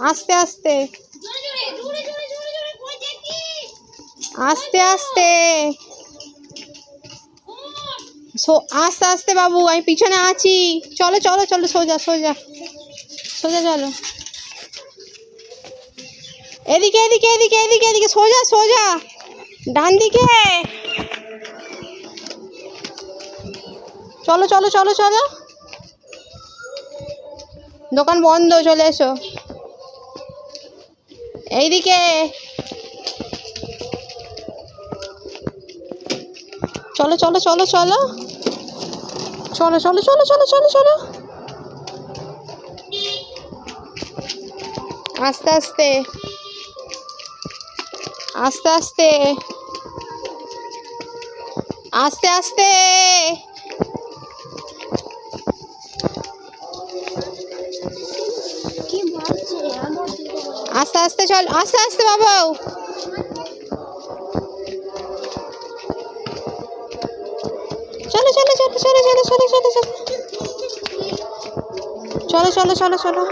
আস্তে আস্তে। আস্তে আস্তে। আস্তে আস্তে বাবু, আমি পিছনে আছি। চলো চলো চলো, সোজা সোজা। সোজা, চলো। এদিকে এদিকে এদিকে এদিকে এদিকে, সোজা সোজা। ডান দিকে। চলো চলো চলো চলো। দোকান বন্ধ, চলে এসো। এইদিকে। চলো চলো চলো চলো। চলো চলো চলো চলো চলো চলো। আস্তে আস্তে। আস্তে আস্তে। আস্তে আস্তে। আস্তে আস্তে চল, আস্তে আস্তে বাবাও চলো চলো চলো চলো চলো চলো চলো চলো। চলো চলো চলো চলো।